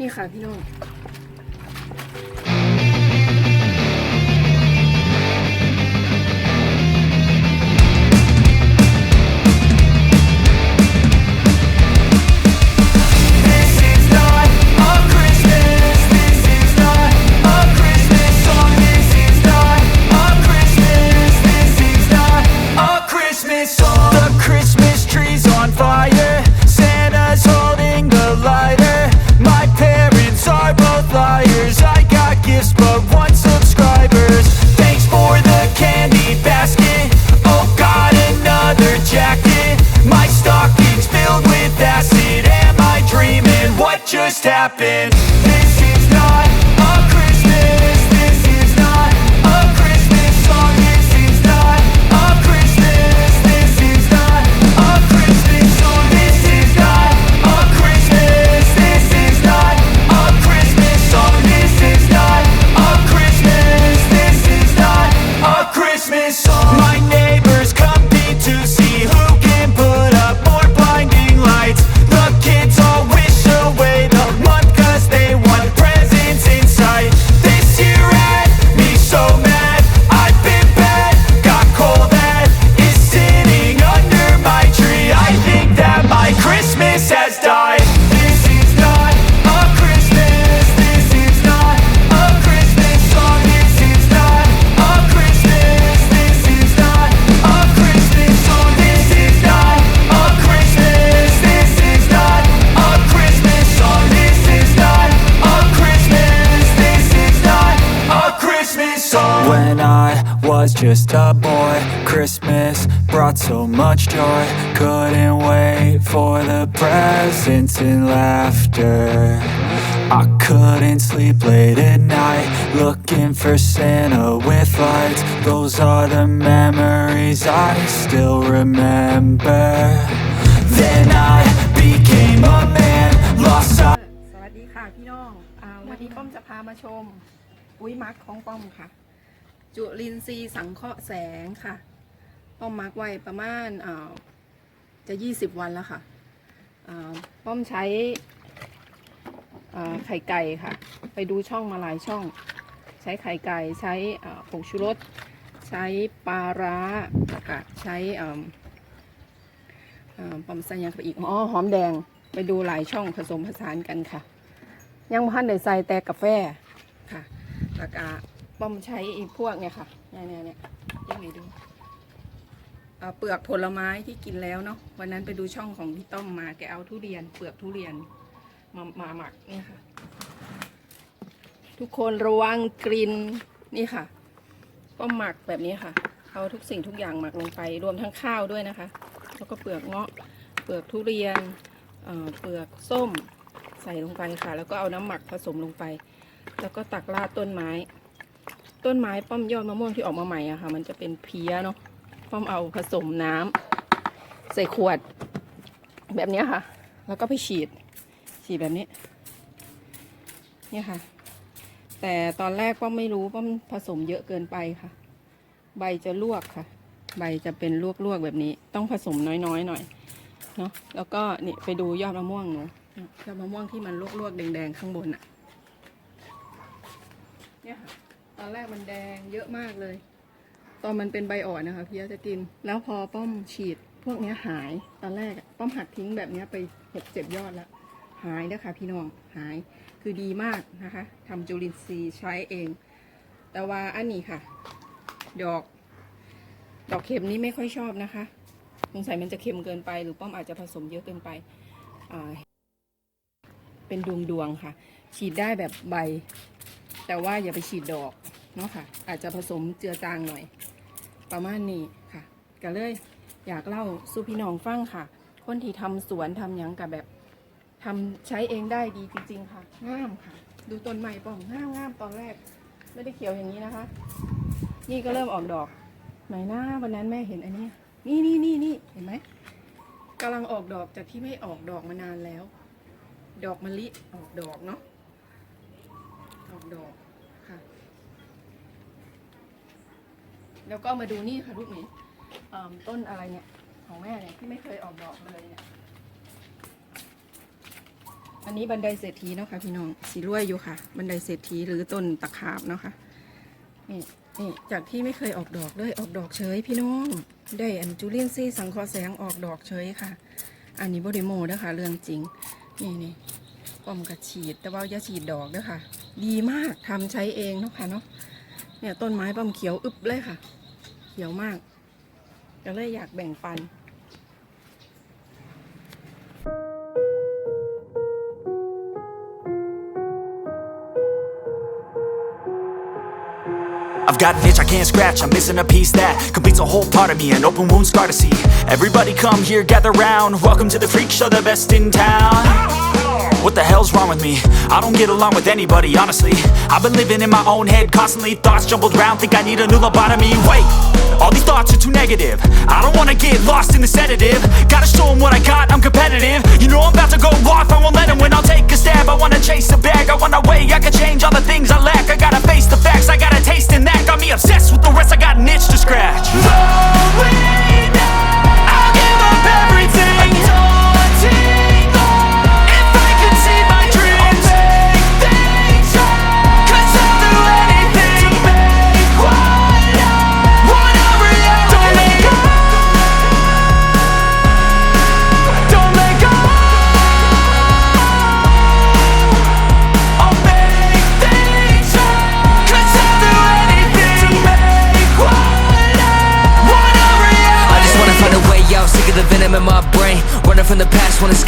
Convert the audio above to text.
นี่ค่ะพี่น้อง just happened? just a boy, Christmas brought so much joy. Couldn't wait for the presents and laughter. I couldn't sleep late at night, looking for Santa with lights. Those are the memories I still remember. Then I became a man, lost sight. สวัสดีค่ะพี่น้องอ่าวันนี้ป้อมจะพามาชมอุ้ยมาร์กของป้อมค่ะ จุลินทรีย์สังเคราะห์แสงค่ะป้อมมาร์กไว้ประมาณอาจะ 20 วันแล้วค่ะป้อมใช้ไข่ไก่ค่ะ ไปดูช่องมาหลายช่อง ใช้ไข่ไก่ใช้ผงชูรสใช้ปลาร้าค่ะใช้ป้อมใส่ยังไปอีกอ๋อหอมแดงไปดูหลายช่องผสมผสานกันค่ะ ยังพันเดใส่แต่กาแฟค่ะแล้วก็ ป้อมใช้อีกพวกเนี่ยค่ะเนี่ยเนี่ยเนี่ยยังไงดูเปลือกผลไม้ที่กินแล้วเนาะวันนั้นไปดูช่องของพี่ต้อมมาแกเอาทุเรียน เปลือกทุเรียนมามาหมักเนี่ยค่ะ ทุกคนระวังกลิ่นนี่ค่ะ ก็หมักแบบนี้ค่ะเอาทุกสิ่งทุกอย่างหมักลงไปรวมทั้งข้าวด้วยนะคะ แล้วก็เปลือกเงาะเปลือกทุเรียนเเปลือกส้มใส่ลงไปค่ะ แล้วก็เอาน้ำหมักผสมลงไป แล้วก็ตักราดต้นไม้ ต้นไม้ป้อมยอดมะม่วงที่ออกมาใหม่อะค่ะ มันจะเป็นเพี้ยเนาะป้อมเอาผสมน้ำใส่ขวด แบบนี้ค่ะ แล้วก็ไปฉีด ฉีดแบบนี้ เนี่ยค่ะ แต่ตอนแรกป้อมไม่รู้ป้อมผสมเยอะเกินไปค่ะ ใบจะลวกค่ะ ใบจะเป็นลวกๆแบบนี้ ต้องผสมน้อยๆหน่อยเนาะแล้วก็นี่ไปดูยอดมะม่วงหนูยอดมะม่วงที่มันลวกๆแดงๆข้างบนอะเนี่ยค่ะ ตอนแรกมันแดงเยอะมากเลย ตอนมันเป็นใบอ่อนนะคะพี่จะติน แล้วพอป้อมฉีดพวกนี้หาย ตอนแรกป้อมหักทิ้งแบบนี้ไปหกเจ็ดยอดแล้ว หายนะคะพี่น้อง หาย คือดีมากนะคะทำจุลินทรีย์ใช้เอง แต่ว่าอันนี้ค่ะ ดอก ดอกเข็มนี้ไม่ค่อยชอบนะคะ สงสัยมันจะเค็มเกินไป หรือป้อมอาจจะผสมเยอะเกินไปอ่าเป็นดวงดวงๆค่ะ ฉีดได้แบบใบ แต่ว่าอย่าไปฉีดดอกเนาะค่ะ อาจจะผสมเจือจางหน่อย ประมาณนี้ค่ะก็เลยอยากเล่าสู่พี่น้องฟังค่ะ คนที่ทำสวนทำยังกับแบบทำใช้เองได้ดีจริง ๆ ค่ะงามค่ะ ดูต้นไม้ป้อมงามงามตอนแรก ไม่ได้เขียวอย่างนี้นะคะ นี่ก็เริ่มออกดอกไหนหน้าวันนั้นแม่เห็นอันนี้ นี่นี่นี่นี่เห็นไหมกำลังออกดอกจากที่ไม่ออกดอกมานานแล้ว ดอกมะลิออกดอกเนาะ ดอกค่ะ แล้วก็มาดูนี่ค่ะลูกหมีเอิ่มต้นอะไรเนี่ย ของแม่เนี่ยที่ไม่เคยออกดอกเลยเนี่ย อันนี้บันไดเศรษฐีเนาะค่ะพี่น้องสีรวยอยู่ค่ะ บันไดเศรษฐีหรือต้นตะขาบเนาะค่ะนี่นี่จากที่ไม่เคยออกดอกเลยออกดอกเฉยพี่น้อง ได้อันจูเลียนซี่สังคอแสงออกดอกเฉยค่ะ อันนี้บริโมนะคะเรื่องจริง นี่นี่ป้อมกระฉีดแต่ว่าย่าฉีดดอกเด้วยค่ะ ดีมากทำใช้เองเนาะค่ะเนาะเนี่ยต้นไม้ป้อมเขียวอึบเลยค่ะ เขียวมากก็เลยอยากแบ่งปัน I've got an itch I can't scratch, I'm missing a piece that completes a whole part of me, an open wound scar to see. Everybody come here, gather round. Welcome to the freak show, the best in town. What the hell's wrong with me? I don't get along with anybody, honestly. I've been living in my own head constantly, thoughts jumbled round, think I need a new lobotomy. Wait, all these thoughts are too negative. I don't wanna get lost in the sedative. Gotta show 'em what I got, I'm competitive. You know I'm about to go off, I won't let 'em win. I'll take a stab, I wanna chase a bag.